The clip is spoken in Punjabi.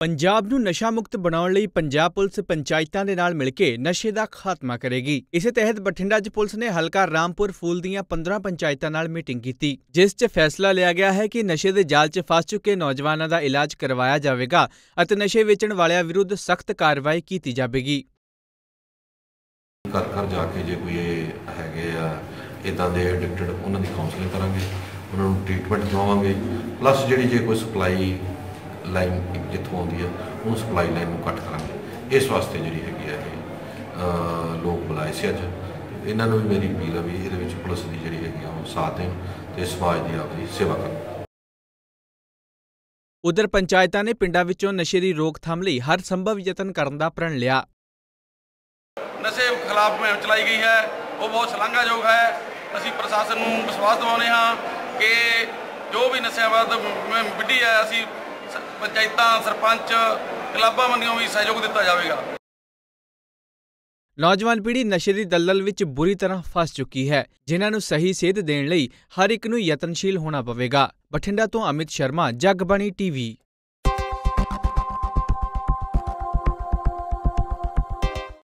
ਪੰਜਾਬ ਨੂੰ ਨਸ਼ਾ ਮੁਕਤ ਬਣਾਉਣ ਲਈ ਪੰਜਾਬ ਪੁਲਿਸ ਪੰਚਾਇਤਾਂ ਦੇ ਨਾਲ ਮਿਲ ਕੇ ਨਸ਼ੇ ਦਾ ਖਾਤਮਾ ਕਰੇਗੀ। ਇਸੇ ਤਹਿਤ ਬਠਿੰਡਾ 'ਚ ਪੁਲਿਸ ਨੇ ਹਲਕਾ ਰਾਮਪੁਰ ਫੂਲ ਦੀਆਂ 15 ਪੰਚਾਇਤਾਂ ਨਾਲ ਮੀਟਿੰਗ ਕੀਤੀ, ਜਿਸ 'ਚ ਫੈਸਲਾ ਲਿਆ ਗਿਆ ਹੈ ਕਿ ਨਸ਼ੇ ਦੇ ਜਾਲ 'ਚ ਫਸ ਚੁੱਕੇ ਨੌਜਵਾਨਾਂ ਦਾ ਇਲਾਜ ਕਰਵਾਇਆ ਜਾਵੇਗਾ ਅਤੇ ਨਸ਼ੇ ਵੇਚਣ ਵਾਲਿਆਂ ਵਿਰੁੱਧ ਸਖਤ ਕਾਰਵਾਈ ਕੀਤੀ ਜਾਵੇਗੀ। ਘਰ ਘਰ ਜਾ ਕੇ ਜੇ ਕੋਈ ਹੈਗੇ ਆ ਇਦਾਂ ਦੇ ਐਡਿਕਟਡ ਉਹਨਾਂ ਦੀ ਕਾਉਂਸਲਿੰਗ ਕਰਾਂਗੇ, ਉਹਨਾਂ ਨੂੰ ਟ੍ਰੀਟਮੈਂਟ ਦਵਾਵਾਂਗੇ ਪਲੱਸ ਜਿਹੜੀ ਜੇ ਕੋਈ ਸਪਲਾਈ ਲਾਈਨ ਜਿੱਥੋਂ ਆਉਂਦੀ ਹੈ ਉਹ ਸਪਲਾਈ ਲਾਈਨ ਨੂੰ ਕੱਟ ਕਰਾਂਗੇ। ਇਸ ਵਾਸਤੇ ਜਿਹੜੀ ਹੈਗੀ ਹੈ ਇਹ ਲੋਕ ਬੁਲਾਏ ਸੀ ਅੱਜ। ਇਹਨਾਂ ਨੂੰ ਵੀ ਮੇਰੀ ਅਪੀਲ ਹੈ ਵੀ ਇਹਦੇ ਵਿੱਚ ਪੁਲਿਸ ਦੀ ਜਿਹੜੀ ਹੈਗੀ ਆ ਉਹ ਸਾਥ ਦੇਣ ਤੇ ਸਮਾਜ ਦੀ ਆਪਦੀ ਸੇਵਾ ਕਰਨ। ਉਧਰ ਪੰਚਾਇਤਾਂ ਨੇ ਪਿੰਡਾਂ ਵਿੱਚੋਂ ਨਸ਼ੇ ਦੀ ਰੋਕਥਾਮ ਲਈ ਹਰ ਸੰਭਵ ਯਤਨ ਕਰਨ ਦਾ ਪ੍ਰਣ ਲਿਆ। ਨਸ਼ੇ ਖਿਲਾਫ ਮੁਹਿੰਮ ਚਲਾਈ ਗਈ ਹੈ ਉਹ ਬਹੁਤ ਸ਼ਲਾਘਾਯੋਗ ਹੈ। ਅਸੀਂ ਪ੍ਰਸ਼ਾਸਨ ਨੂੰ ਵਿਸ਼ਵਾਸ ਦਿਵਾਉਂਦੇ ਹਾਂ ਕਿ ਜੋ ਵੀ ਨਸ਼ਿਆਂ ਮੁਹਿੰਮ ਵਿੱਢੀ ਹੈ ਅਸੀਂ ਪੰਚਾਇਤਾਂ, ਸਰਪੰਚ, ਕਲੱਬਾਂ ਵੱਲੋਂ ਵੀ ਸਹਿਯੋਗ ਦਿੱਤਾ ਜਾਵੇਗਾ। ਨੌਜਵਾਨ ਪੀੜ੍ਹੀ ਨਸ਼ੇ ਦੀ ਦਲਦਲ ਵਿੱਚ ਬੁਰੀ ਤਰ੍ਹਾਂ ਫਸ ਚੁੱਕੀ ਹੈ, ਜਿਨ੍ਹਾਂ ਨੂੰ ਸਹੀ ਸੇਧ ਦੇਣ ਲਈ ਹਰ ਇੱਕ ਨੂੰ ਯਤਨਸ਼ੀਲ ਹੋਣਾ ਪਵੇਗਾ। ਬਠਿੰਡਾ ਤੋਂ ਅਮਿਤ ਸ਼ਰਮਾ, ਜਗਬਾਣੀ ਟੀਵੀ।